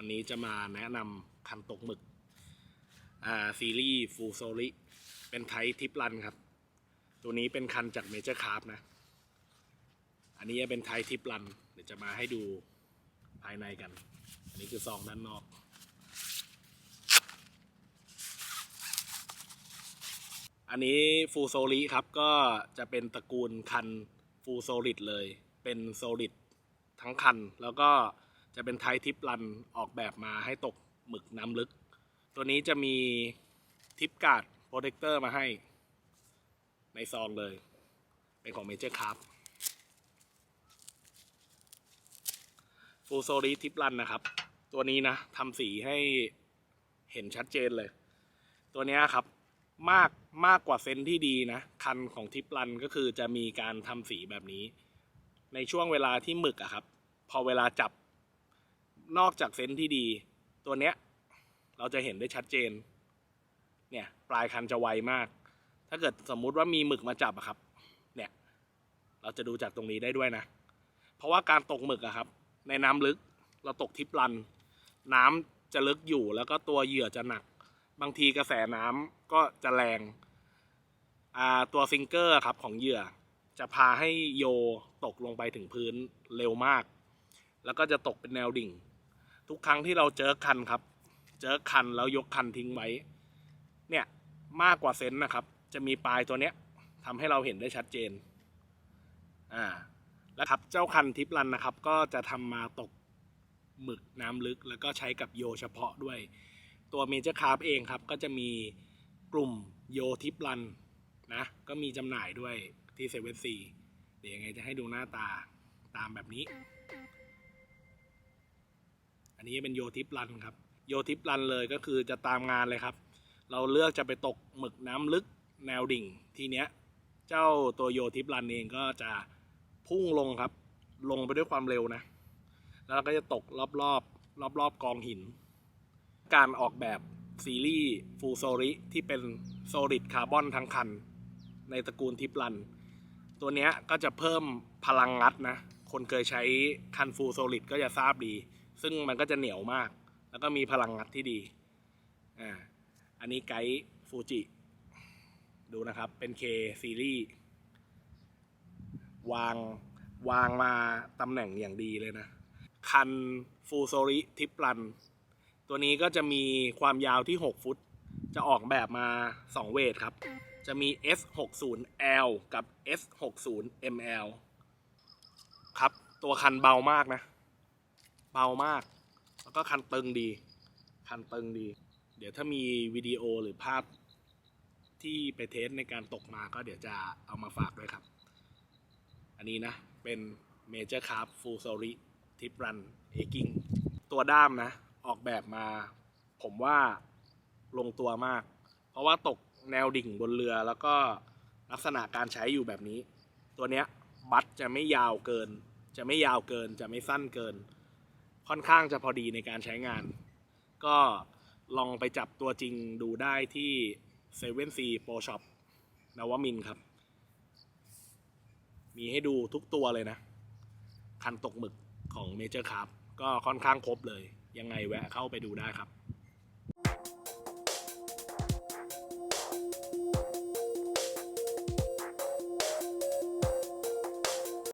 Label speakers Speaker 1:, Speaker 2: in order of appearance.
Speaker 1: ันนี้จะมาแนะนำคันตกหมึก อ่าซีรีส์ฟูโซลิเป็นไททิปรันครับ ตัวนี้เป็นคันจากเมเจอร์คาร์นะ อันนี้จะเป็นไททิปรัน เดี๋ยวจะมาให้ดูภายในกัน อันนี้คือซองด้านนอกอันนี้ฟูโซลิครับก็จะเป็นตระกูลคันฟูโซลิดเลย เป็นโซลิดทั้งคันแล้วก็ จะเป็นไททิปรันออกแบบมาให้ตกหมึกน้ำลึก ตัวนี้จะมีทิปการ์ดโปรเทคเตอร์มาให้ ในซองเลย เป็นของเมเจอร์ครับฟูโซลิทิปรันนะครับ ตัวนี้นะทำสีให้เห็นชัดเจนเลย ตัวนี้ครับมากมากกว่าเซนที่ดีนะ คันของทิปรันก็คือจะมีการทำสีแบบนี้ ในช่วงเวลาที่หมึกอะครับ พอเวลาจับ นอกจากเซนที่ดี ตัวเนี้ยเราจะเห็นได้ชัดเจน เนี่ยปลายคันจะไวมาก ถ้าเกิดสมมุติว่ามีหมึกมาจับอะครับ เนี่ยเราจะดูจากตรงนี้ได้ด้วยนะ เพราะว่าการตกหมึกอะครับ ในน้ำลึกเราตกทิปรัน น้ำจะลึกอยู่แล้วก็ตัวเหยื่อจะหนัก บางทีกระแสน้ำก็จะแรงตัวฟิงเกอร์ครับของเหยื่อ จะพาให้โยตกลงไปถึงพื้นเร็วมาก แล้วก็จะตกเป็นแนวดิ่ง ทุกครั้งที่เราเจอคันครับ เจอคันแล้วยกคันทิ้งไว้ เนี่ยมากกว่าเซนนะครับ จะมีปลายตัวเนี้ยทำให้เราเห็นได้ชัดเจน อ่า แล้วครับเจ้าคันทิปรันนะครับ ก็จะทำมาตกหมึกน้ำลึก แล้วก็ใช้กับโยเฉพาะด้วย ตัวเมเจอร์คาร์เองครับ ก็จะมีกลุ่มโยทิปรันนะ ก็มีจำหน่ายด้วยที่เซเว่นซีเดี๋ยวยังไงจะให้ดูหน้าตาตามแบบนี้ อันนี้เป็นโยทิปรันครับ โยทิปรันเลยก็คือจะตามงานเลยครับ เราเลือกจะไปตกหมึกน้ำลึกแนวดิ่ง ทีเนี้ยเจ้าตัวโยทิปรันเองก็จะพุ่งลงครับ ลงไปด้วยความเร็วนะ แล้วเราก็จะตกรอบรอบรอบรอบกองหิน การออกแบบซีรีส์ฟูโซริที่เป็นโซลิดคาร์บอนทั้งคัน ในตระกูลทิปรัน ตัวเนี้ยก็จะเพิ่มพลังงัดนะ คนเคยใช้คันฟูโซลิดก็จะทราบดี ซึ่งมันก็จะเหนียวมาก แล้วก็มีพลังงัดที่ดีอ่าอันนี้ไกด์ฟูจิดูนะครับเป็นเคซีรีส์วางวางมาตำแหน่งอย่างดีเลยนะ คันฟูโซริทิปรัน ตัวนี้ก็จะมีความยาวที่ 6 ฟุต จะออกแบบมา 2 เวทครับ จะมี S60L กับ S60ML ครับ ตัวคันเบามากนะ เบามาก แล้วก็คันตึงดี คันตึงดี เดี๋ยวถ้ามีวิดีโอหรือภาพที่ไปเทสในการตกมาก็เดี๋ยวจะเอามาฝากด้วยครับ อันนี้นะเป็นเมเจอร์คาร์ฟูโซริทิปรันเอกิงตัวด้ามนะ ออกแบบมา ผมว่าลงตัวมาก เพราะว่าตกแนวดิ่งบนเรือแล้วก็ลักษณะการใช้อยู่แบบนี้ ตัวเนี้ยบัตจะไม่ยาวเกิน จะไม่ยาวเกิน จะไม่สั้นเกิน ค่อนข้างจะพอดีในการใช้งาน ก็ลองไปจับตัวจริงดูได้ที่เซเว่นซีโปรช็อปนวมินครับ มีให้ดูทุกตัวเลยนะ คันตกหมึกของเมเจอร์ครับ ก็ค่อนข้างครบเลย ยังไงแวะเข้าไปดูได้ครับ